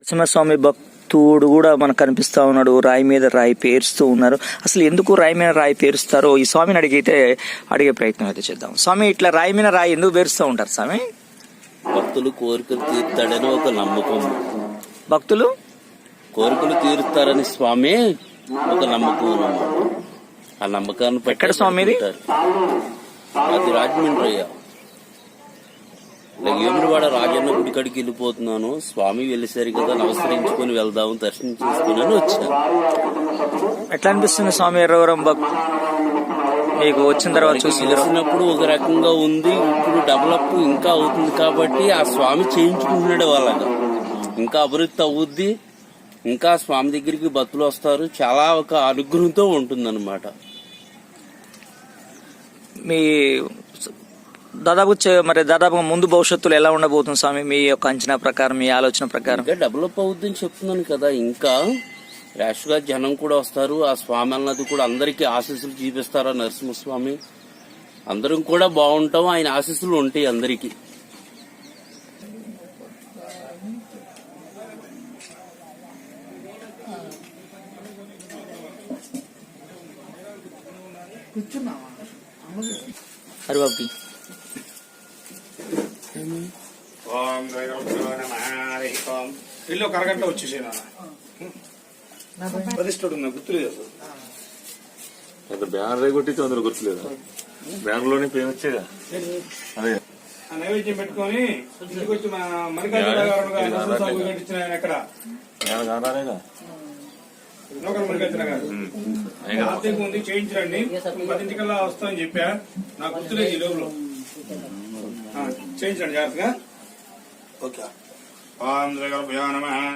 నరసింహస్వామి భక్తుడు కూడా మనకు కనిపిస్తా ఉన్నాడు. రాయి మీద రాయి పేరుస్తూ ఉన్నారు. అసలు ఎందుకు రాయి మీద రాయి పేరుస్తారో ఈ స్వామిని అడిగితే అడిగే ప్రయత్నం అయితే చేద్దాం. స్వామి ఇట్లా రాయి మీద రాయి ఎందుకు పేరుస్తూ ఉంటారు స్వామి? భక్తులు కోరికలు తీర్తాడని ఒక నమ్మకం. భక్తులు? కోరికలు తీరుస్తారని స్వామి ఒక నమ్మకం ఆ నమ్మకాన్ని ఎక్కడ స్వామి. అది రాజమండ్రి అయ్యా. లగేముడివాడ రాజన్న గుడి కాడికి వెళ్ళిపోతున్నాను. స్వామి వెళ్ళేసరి కదా నమస్కరించుకొని వెళ్దాం దర్శనం చేసుకుని అని వచ్చాను. ఎట్లా అనిపిస్తుంది స్వామి ఎర్రవరం మీకు వచ్చిన తర్వాత. తెలిసినప్పుడు ఒక రకంగా ఉంది ఇప్పుడు డెవలప్ ఇంకా అవుతుంది కాబట్టి ఆ స్వామి చేయించుకుంటున్నాడు వాళ్ళగా. ఇంకా అభివృద్ధి అవుద్ది ఇంకా స్వామి దగ్గరికి భక్తులు వస్తారు. చాలా ఒక అనుగ్రహంతో ఉంటుందన్నమాట. మీ దాదాపు చే- మరి దాదాపు ముందు భవిష్యత్తులో ఎలా ఉండబోతుంది స్వామి? మీ యొక్క అంచనా ప్రకారం మీ ఆలోచన ప్రకారం. ఇంకా డెవలప్ అవుద్దని చెప్తున్నాను కదా. ఇంకా ర్యాష్గా జనం కూడా వస్తారు. ఆ స్వామి అన్నది కూడా అందరికీ ఆశీస్సులు చూపిస్తారు ఆ నరసింహస్వామి? అందరం కూడా బాగుంటాం. ఆయన ఆశీస్సులు ఉంటాయి అందరికీ. హరిబాబుకి ఓం ఓం ఇల్లు ఒక అరగంట వచ్చేసి ప్రతిష్ఠుడు ఉన్నా గుర్తులేదు అసలు పెద్ద బ్యానర్ కొట్టి అందరూ గుర్తులేదు? బ్యానర్లోనే పేరు వచ్చేగా అదే. ఆ నైవేద్యం పెట్టుకొని ఇంటికి వచ్చి మన మణికార్జున గారు కట్టించిన ఆయన ఎక్కడ? ఉంది చేయించండి పదింటికల్లా వస్తామని చెప్పా. నాకు గుర్తులేదు ఈ లోపల. చేయించండి జాగ్రత్తగా. ఓకే. దైవభ్యో నమః.